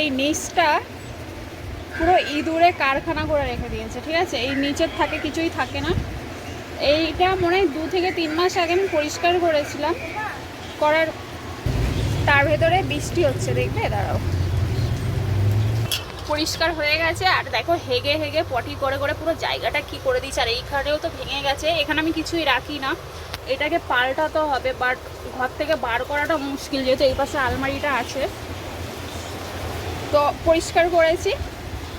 এই নিচটা পুরো ইঁদুরে কারখানা করে রেখে দিয়েছে, ঠিক আছে? এই নিচের থাকে, কিছুই থাকে না। এইটা মনে হয় দু থেকে তিন মাস আগে আমি পরিষ্কার করেছিলাম। করার, তার ভেতরে বৃষ্টি হচ্ছে দেখবে দাঁড়াও। পরিষ্কার হয়ে গেছে, আর দেখো হেগে হেগে পটি করে করে পুরো জায়গাটা কি করে দিয়েছে, আর এইখানেও তো ভেঙে গেছে। এখানে আমি কিছুই রাখি না। এটাকে পাল্টাতে হবে, বাট ঘর থেকে বার করাটা মুশকিল, যেহেতু এই পাশে আলমারিটা আছে। তো পরিষ্কার করেছি।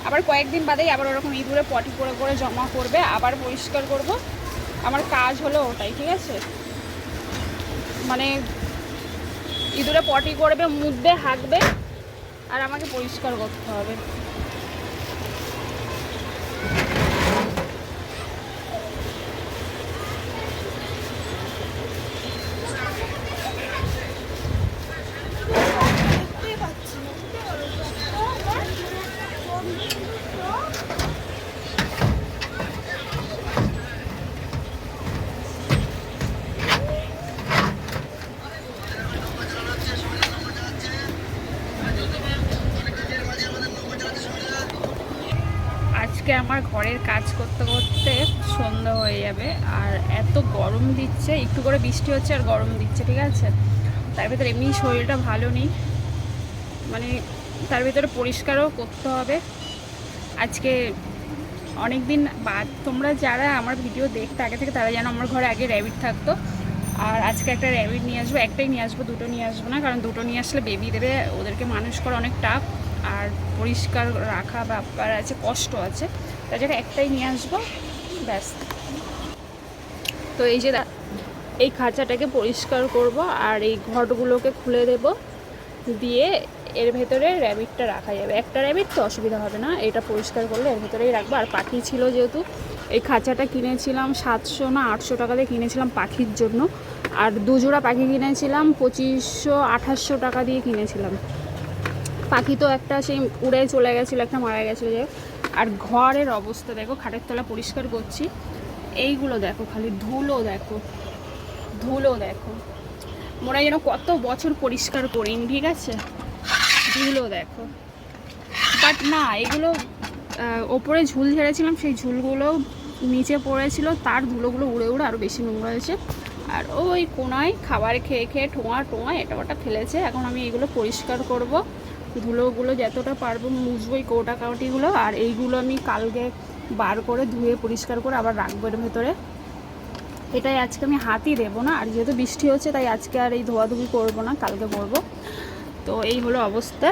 আবার কয়েকদিন বাদেই আবার ওরকম ইঁদুরে পটি করে করে জমা করবে আবার পরিষ্কার করব। আমার কাজ হলো ওটাই, ঠিক আছে? মানে ইঁদুরে পটি করবে মুদবে, হাঁকবে, আর আমাকে পরিষ্কার করতে হবে। গরম দিচ্ছে, একটু করে বৃষ্টি হচ্ছে আর গরম দিচ্ছে, ঠিক আছে? তার ভিতরে এমনি শরীরটা ভালো নেই। মানে তার ভিতরে পরিষ্কারও করতে হবে। আজকে অনেক দিন বাদ, তোমরা যারা আমার ভিডিও দেখতে আগে থেকে, তারা যেন আমার ঘরে আগে র্যাবিট থাকতো। আর আজকে একটা র্যাবিট নিয়ে আসব, একটাই নিয়ে আসব, দুটো নিয়ে আসব না, কারণ দুটো নিয়ে আসলে বেবি দেবে, ওদেরকে মানুষ করা অনেক টাফ আর পরিষ্কার রাখা ব্যাপার আছে, কষ্ট আছে। তাই জন্য একটাই নিয়ে আসব, ব্যাস। তো এই যে এই খাঁচাটাকে পরিষ্কার করব আর এই ঘটগুলোকে খুলে দেব। দিয়ে এর ভেতরে র্যাবিটটা রাখা যাবে। একটা র্যাবিট তো অসুবিধা হবে না, এটা পরিষ্কার করলে এর ভেতরেই রাখব। আর পাখি ছিল যেহেতু, এই খাঁচাটা কিনেছিলাম সাতশো না আটশো টাকা দিয়ে কিনেছিলাম পাখির জন্য। আর দুজোড়া পাখি কিনেছিলাম পঁচিশশো আঠাশশো টাকা দিয়ে কিনেছিলাম। পাখি তো একটা সেই উড়ে চলে গেছিল, একটা মারা গেছিল। যে আর ঘরের অবস্থা দেখো, খাটের তলা পরিষ্কার করছি। এইগুলো দেখো, খালি ধুলো দেখো ধুলো দেখো। হয় যেন কত বছর পরিষ্কার করিনি, ঠিক আছে? ধুলো দেখো। বাট না, এগুলো ওপরে ঝুল ঝেড়েছিলাম, সেই ঝুলগুলো নিচে পড়েছিল, তার ধুলোগুলো উড়ে উড়ে আরও বেশি নোংরা হয়েছে। আর ওই কোনায় খাবার খেয়ে খেয়ে ঠোঁয়া টোঁয়া এটা ওটা ফেলেছে। এখন আমি এগুলো পরিষ্কার করব। ধুলোগুলো যতটা পারব মুছবো, এই কৌটা কাউটিগুলো। আর এইগুলো আমি কালকে বার করে ধুয়ে পরিষ্কার করে আবার রাখব এর ভেতরে। এটাই আজকে আমি হাতই দেবো না, আর যেহেতু বৃষ্টি হচ্ছে তাই আজকে আর এই ধোয়াধুয়ি করব না, কালকে করব। তো এই হলো অবস্থা।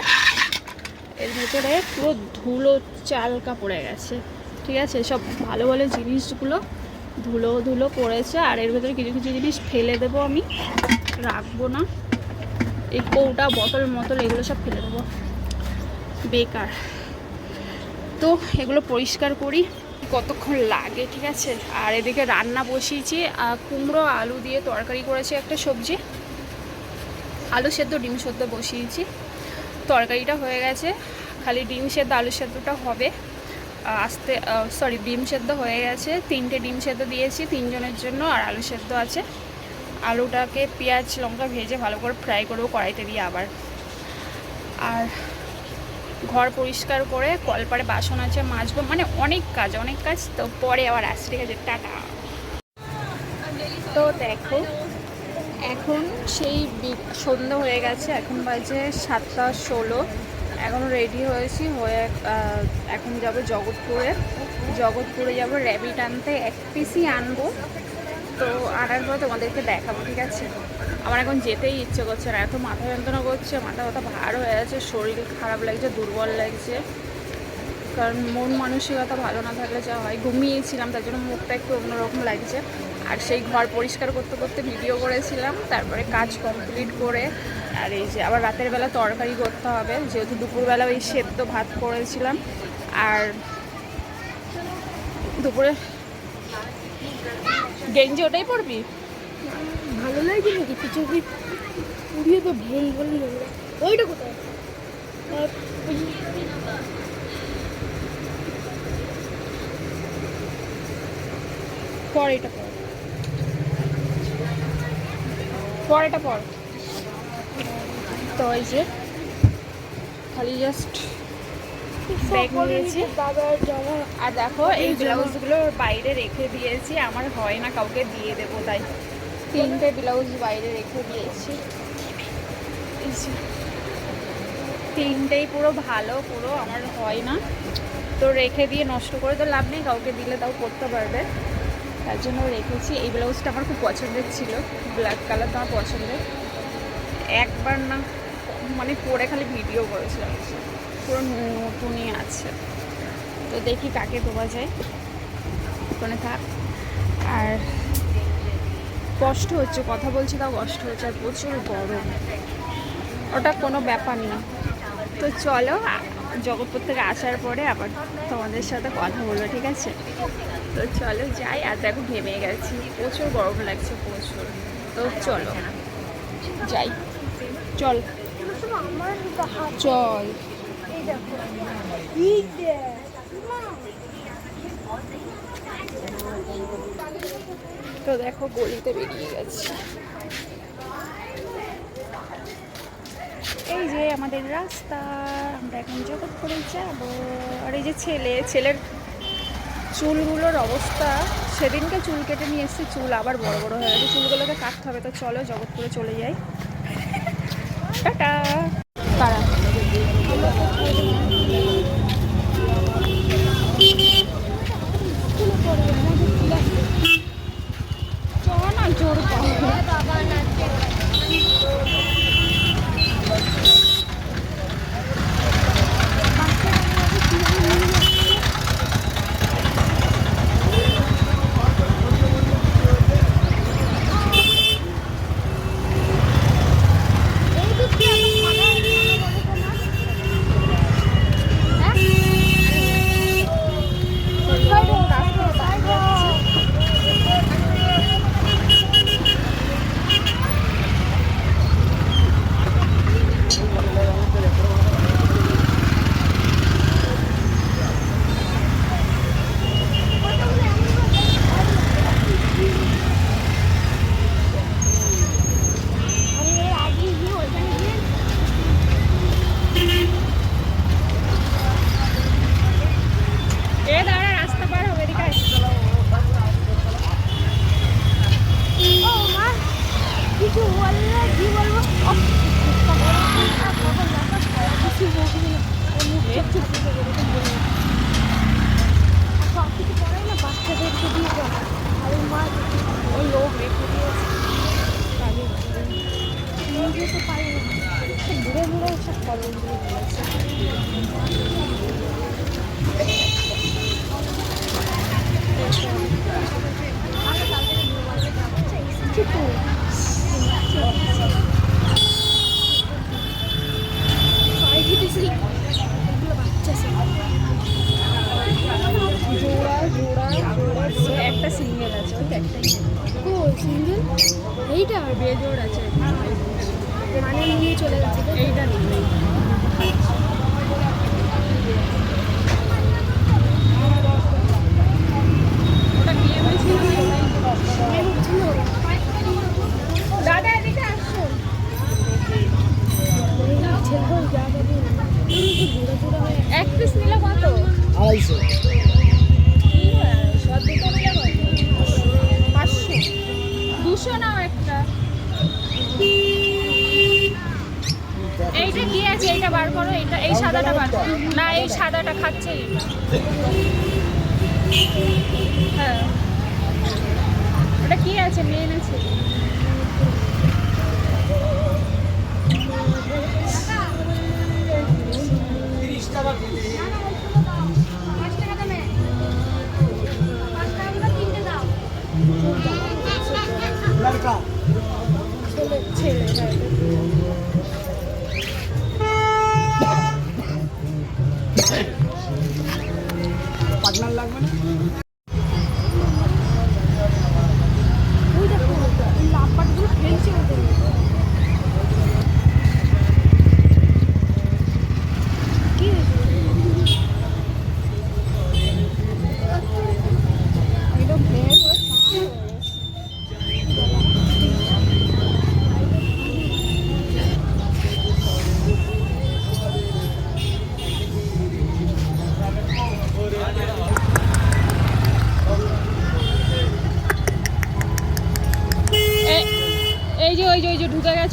এর ভেতরে পুরো ধুলো চালকা পড়ে গেছে, ঠিক আছে? সব ভালো ভালো জিনিসগুলো ধুলো ধুলো পড়েছে, আর এর ভেতরে কিছু কিছু জিনিস ফেলে দেবো আমি, রাখব না। এই কৌটা, বোতল মতল, এগুলো সব ফেলে দেবো। বেকার। তো এগুলো পরিষ্কার করি। কতক্ষণ লাগে, ঠিক আছে? আর এদিকে রান্না বসিয়েছি। কুমড়ো, আলু দিয়ে তরকারি করেছি একটা সবজি। আলু সেদ্ধ, ডিম সেদ্ধ বসিয়েছি। তরকারিটা হয়ে গেছে। খালি ডিম সেদ্ধ, আলু সেদ্ধটা হবে। আস্তে সরি ডিম সেদ্ধ হয়ে গেছে। তিনটে ডিম সেদ্ধ দিয়েছি, তিনজনের জন্য আর আলু সেদ্ধ আছে। আলুটাকে পেঁয়াজ, লঙ্কা ভেজে ভালো করে ফ্রাই করব কড়াইতে দিয়ে আবার। আর ঘর পরিষ্কার করে কলপারে বাসন আছে, মাজবো মানে অনেক কাজ অনেক কাজ। তো পরে আবার আসছে, ঠিক আছে, টাটা। তো দেখো, এখন সেই সন্ধ্যা হয়ে গেছে, এখন বাজে সাতটা ষোলো। এখন রেডি হয়েছি, হয়ে এখন যাব জগৎপুরে। জগৎপুরে যাব র্যাবিট আনতে, এক পিসই আনব। তো আনার পর তোমাদেরকে দেখাবো, ঠিক আছে? আমার এখন যেতেই ইচ্ছে করছে না, এত মাথা যন্ত্রণা করছে, মাথা ব্যথা ভার হয়ে আছে, শরীর খারাপ লাগছে, দুর্বল লাগছে। কারণ মন মানসিকতা ভালো না থাকলে যা হয়। ঘুমিয়েছিলাম, তার জন্য মুখটা একটু অন্যরকম লাগছে। আর সেই ঘর পরিষ্কার করতে করতে ভিডিও করেছিলাম, তারপরে কাজ কমপ্লিট করে, আর এই যে আবার রাতের বেলা তরকারি করতে হবে, যেহেতু দুপুরবেলা ওই সেদ্ধ ভাত করেছিলাম। আর দুপুরে গেঞ্জি ওটাই পরবি? ভালো লাগছে নাকি? কিছু কি পুড়িয়ে তো ভেঙে গেল ওইটা কোথায়? পর এটা পর। পর এটা পর। তো এই যে খালি জাস্ট ব্যাগ নিয়েছি। আর দেখো এই জামা। ব্লাউজগুলো বাইরে রেখে দিয়েছি আমার হয় না কাউকে দিয়ে দেবো তাই। তিনটে ব্লাউজ বাইরে রেখে দিয়েছি। তিনটেই পুরো ভালো, পুরো আমার হয় না। তো রেখে দিয়ে নষ্ট করে তো লাভ নেই, কাউকে দিলে তাও করতে পারবে। তার জন্য রেখেছি। এই ব্লাউজটা আমার খুব পছন্দের ছিল। ব্ল্যাক কালার তো আমার পছন্দের। একবার না মানে পরে খালি ভিডিও করেছিলাম। পুরো নতুনই আছে। তো দেখি কাকে দেওয়া যায়। ওখানে থাক। আর কষ্ট হচ্ছে কথা বলছি তাও কষ্ট হচ্ছে আর প্রচুর গরম। ওটা কোনো ব্যাপার না। তো চলো জগৎপুর থেকে আসার পরে আবার তোমাদের সাথে কথা বলব ঠিক আছে? তো চলো যাই আর দেখো ঘেমে গেছি। প্রচুর গরম লাগছে প্রচুর। তো চলো যাই। চল। চল এই দেখো এই দেখ মা, তো দেখো গলিতে বেরিয়ে গেছি। এই যে আমাদের রাস্তা, আমরা এখন জগৎ করে যাব। আর এই যে ছেলে, ছেলের চুলগুলোর অবস্থা, সেদিনকে চুল কেটে নিয়ে এসেছি, চুল আবার বড় বড় হয়ে গেছে। চুলগুলোকে কাটতে হবে, তো চলো জগৎপুরে চলে যাই। টাটা। কারা এক পিস নিলে কত? আড়াইশো। পাঁচশো। দুশো নাও একটা। এইটা কি আছে? এইটা বার করো। এইটা এই সাদাটা বার করো। না এই সাদাটা খাচ্ছে হ্যাঁ। ওটা কি আছে? মেন আছে।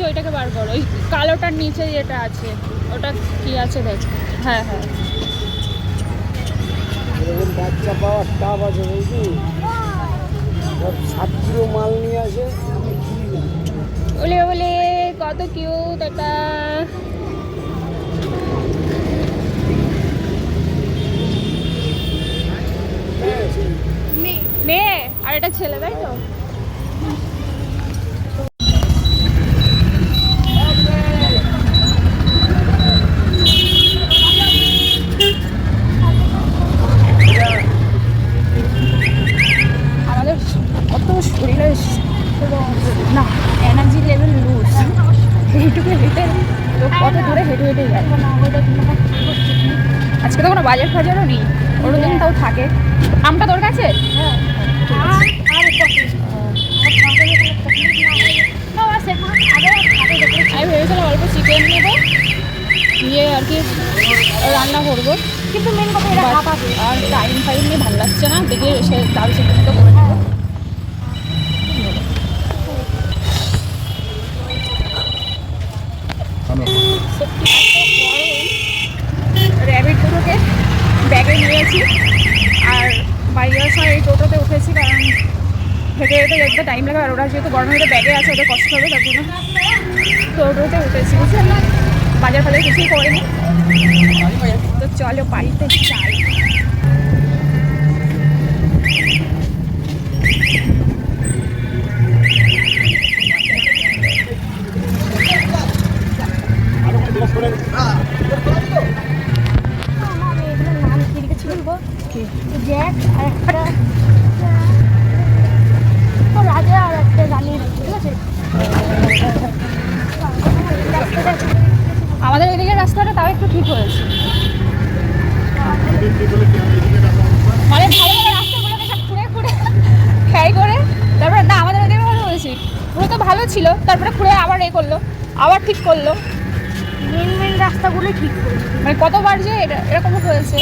ওইটাকে বার করো। ওই কালোটার নিচে যেটা আছে ওটা কি আছে দেখ। হ্যাঁ হ্যাঁ। এরকম বাচ্চা পাওয়ার টাপ আছে বুঝলি? সাত কিলো মাল নিয়ে আসে বলে বলে কত কিউট এটা। মেয়ে মেয়ে আর এটা ছেলে তাই তো? রান্না করব। কিন্তু মেন কথা এটা হাঁপাবে আর টাইম ফাইম নিয়ে ভালো লাগছে না? দেখি সে ডাল চিকেন তো করে নেব র্যাবিট ব্যাগে নিয়েছি। আর সময় এই টোটোতে উঠেছি কারণ হেঁটে হেঁটে যেতে টাইম লাগে। আর ওরা যেহেতু গরমের ব্যাগে আছে ওদের কষ্ট হবে তার জন্য টোটোতে উঠেছি বুঝলেন? না বাজার ফাজার কিছুই করিনি। তো চলো, বাড়িতে যাই। জ্যাক আর একটা রাজা আর একটা রানী, ঠিক আছে? আমাদের এদিকে রাস্তাটা তাও একটু ঠিক হয়েছে। মানে ভালো ভালো রাস্তাগুলোকে সব খুঁড়ে খুঁড়ে খাই করে তারপরে না আমাদের ওদিকে ভালো হয়েছে। পুরো তো ভালো ছিল তারপরে খুঁড়ে আবার এ করল আবার ঠিক করল। মেন মেন রাস্তাগুলো ঠিক করে মানে কতবার যে এটা এরকম হয়েছে।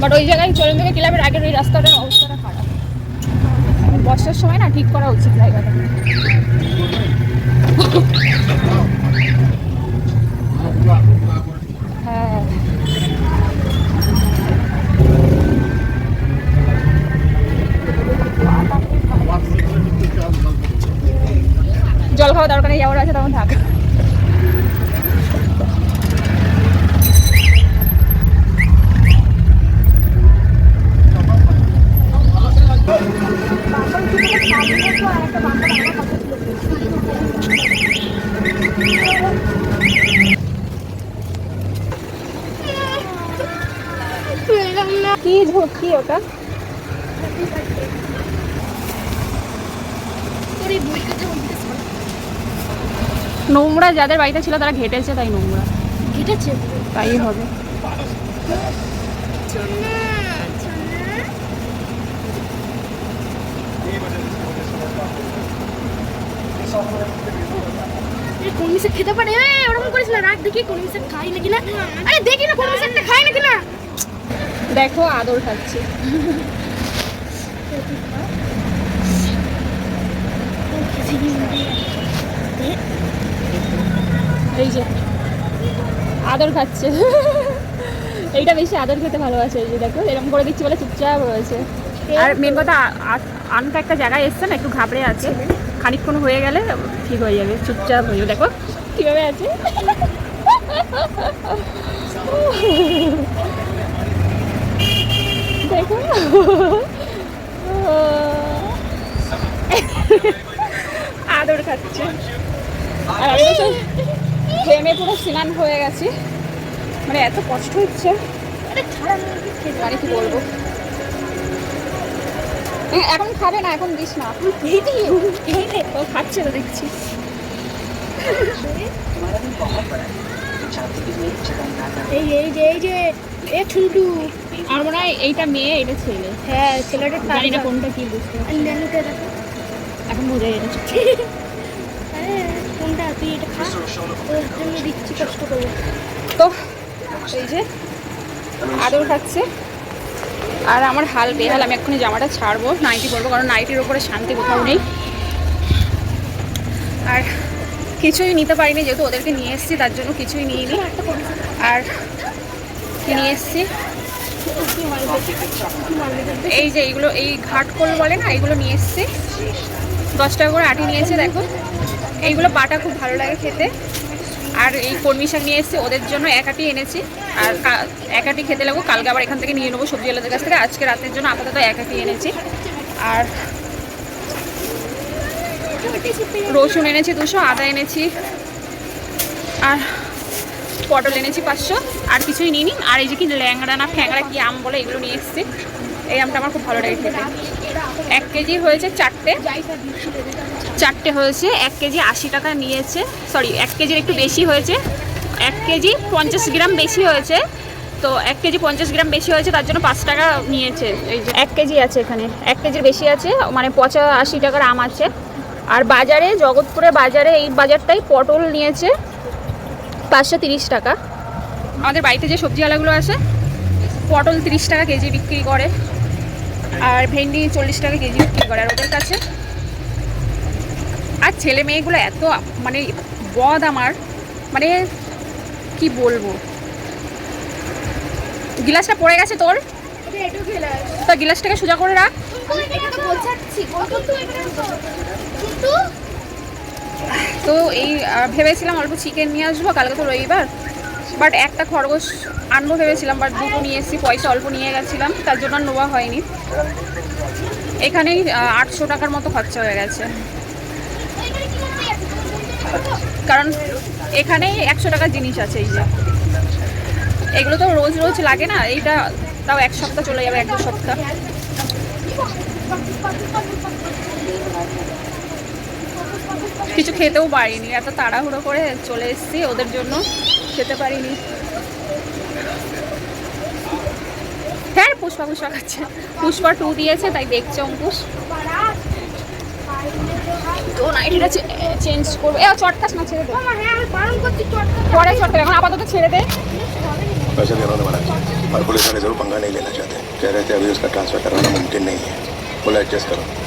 বাট ওই জায়গায় চরেন্দ্রকে ক্লাবের আগের ওই রাস্তাটার অবস্থাটা খারাপ বর্ষার সময় না ঠিক করা উচিত জায়গাটা। হ্যাঁ। জল খাওয়া দরকার নেই, যাওয়ার আছে, তখন থাক। কি ঝক্কি ওটা? নোংরা যাদের বাড়িতে ছিল তারা ঘেটেছে তাই নোংরা। ঘেটেছে। তাই হবে। কোন মিশে খেতে পারে? ওরকম করিস না রাখ দেখি কোন মিশে খাই নাকি না? আরে দেখি না কোন মিশে খাই নাকি না। দেখো আদর খাচ্ছে। এই যে আদর খাচ্ছে। এইটা বেশি আদর খেতে ভালোবাসে এই যে দেখো এরকম করে দিচ্ছি বলে চুপচাপ রয়েছে। আর মেন কথা আ- আ- আনটা একটা জায়গায় এসছে না একটু ঘাবড়ে আছে। খানিকক্ষণ হয়ে গেলে ঠিক হয়ে যাবে, চুপচাপ হয়ে দেখো, কীভাবে আছে। দেখো। আদর খাচ্ছে। আর পুরো স্নান হয়ে গেছি। মানে এত কষ্ট হচ্ছে। মানে কি বলব? এখন খাবে না এখন দিস না। এই দে ও খাচ্ছে তো দেখছি। এই এই যে এই যে এ ছুন্টু। আর মনে হয় এইটা মেয়ে এটা ছেলে। হ্যাঁ ছেলেটা জানি না কোনটা কি বুঝতে না। এখন বোঝা যাচ্ছে কোনটা? তুই এটা খা। ওর জন্য দিচ্ছি কষ্ট করে। তো এই যে আদর খাচ্ছে। আর আমার হাল বেহাল, আমি এক্ষুনি জামাটা ছাড়বো নাইটি পরবো, কারণ নাইটির ওপরে শান্তি কোথাও নেই। আর কিছুই নিতে পারিনি, যেহেতু ওদেরকে নিয়ে এসেছি, তার জন্য কিছুই নিইনি। আর কি নিয়ে এসেছি? এই যে এইগুলো, এই ঘাটকোল বলে না, এইগুলো নিয়ে এসেছি। দশ টাকা করে আটি নিয়েছে, দেখো। এইগুলো বাটা খুব ভালো লাগে খেতে। আর এই কর্মী শাক নিয়ে এসেছি, ওদের জন্য একাটি এনেছি। আর কা- এক খেতে লাগবো, কালকে আবার এখান থেকে নিয়ে নেব সবজি আলাদের কাছ থেকে। আজকে রাতের জন্য আপাতত একাটি এনেছি। আর রসুন এনেছি দুশো, আদা এনেছি, আর পটল এনেছি পাঁচশো। আর কিছুই নিইনি। আর এই যে কি ল্যাংড়া না, ফ্যাংড়া কি আম বলে, এগুলো নিয়ে এসেছি। এই আমটা আমার খুব ভালো লাগে খেতে। এক কেজি হয়েছে চারটে। চারটে হয়েছে, এক কেজি আশি টাকা নিয়েছে। সরি এক কেজির একটু বেশি হয়েছে। এক কেজি পঞ্চাশ গ্রাম বেশি হয়েছে। তো এক কেজি পঞ্চাশ গ্রাম বেশি হয়েছে, তার জন্য পাঁচ টাকা নিয়েছে। এই যে এক কেজি আছে এখানে, এক কেজির বেশি আছে মানে পঁচা আশি টাকার আম আছে। আর বাজারে জগৎপুরে বাজারে এই বাজারটাই পটল নিয়েছে পাঁচশো তিরিশ টাকা। আমাদের বাড়িতে যে সবজিওয়ালাগুলো আছে, পটল তিরিশ টাকা কেজি বিক্রি করে। আর ভেন্ডি চল্লিশ টাকা কেজি বিক্রি করে আর ওদের কাছে। আর ছেলে মেয়েগুলো এত মানে বদ আমার। মানে কি বলব? গিলাসটা পড়ে গেছে তোর। তো গিলাসটাকে সোজা করে রাখ। তো বোঝাচ্ছি কত তো কিন্তু তো এই ভেবেছিলাম অল্প চিকেন নিয়ে আসব কালকে তো রবিবার। বাট একটা খরগোশ আনব ভেবেছিলাম বাট দুটো নিয়ে এসেছি, পয়সা অল্প নিয়ে গেছিলাম, তার জন্য নেওয়া হয়নি। এখানেই আটশো টাকার মতো খরচা হয়ে গেছে। কারণ এখানেই একশো টাকার জিনিস আছে, এই যে। এগুলো তো রোজ রোজ লাগে না, এইটা তাও এক সপ্তাহ চলে যাবে, এক দু সপ্তাহ। কিছু খেতেও পারিনি এত তাড়াহুড়ো করে চলে এসেছি ওদের জন্য খেতে পারিনি হ্যাঁ পুষ্পা পুষ্পা খাচ্ছে পুষ্পা টু দিয়েছে তাই দেখছে অঙ্কুশ তো নাইটিটা চেঞ্জ করবো এ চট খাস না ছেড়ে দে মামা হ্যাঁ আমি বারণ করছি চটকা পরে চট খাবে, এখন আপাতত ছেড়ে দে पैसे देना तो मना किया और पुलिस वाले जरूर पंगा नहीं लेना चाहते कह रहे थे अभी उसका ट्रांसफर करवाना मुमकिन नहीं है बोला एडजस्ट करो फिर तूने भी मना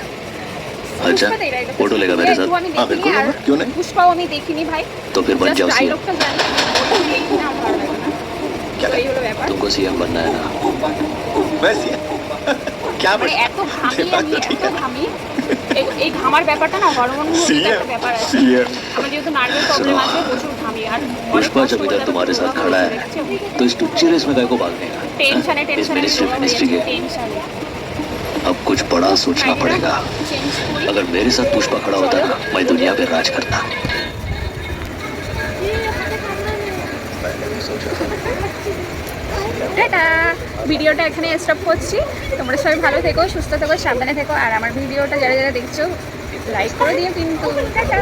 अच्छा পুষ্পা তেরা এটা फोटो लेगा मेरे এই साथ দু আমি हाँ, দেখিনি बिल्कुल, আর क्यों नहीं? পুষ্পাও আমি দেখিনি ভাই तो फिर बन जाओ सीएम ডায়লগটা জানি ওটা দেখি না আমার ভালো লাগে না क्या তো এই হলো ব্যাপার तुमको सीएम बनना है ना वैसे क्या মানে पुष्पा এত ঘামি ये बात আমি तो এত ठीक है ঘামি এই- এই ঘামার ব্যাপারটা না হরমোন একটা ব্যাপার আছে सीएम আমার যেহেতু নার্ভের প্রবলেম আছে প্রচুর ঘামি আর पुष्पा जब इधर तुम्हारे साथ खड़ा है तो इस टुच्ची रेस में काय को भागने का টেনশনে हाँ? इस টেনশনে मिनिस्ट्री मिनिस्ट्री के টেনশনে अब कुछ बड़ा सोचना पड़ेगा চেঞ্জ করি अगर मेरे साथ पुष्पा खड़ा होता ना मैं दुनिया पे राज करता টাটা ভিডিওটা এখানে স্টপ করছি তোমরা সবাই ভালো থেকো সুস্থ থেকো সাবধানে থেকো আর আমার ভিডিওটা যারা যারা দেখছো লাইক করে দিও কিন্তু টাটা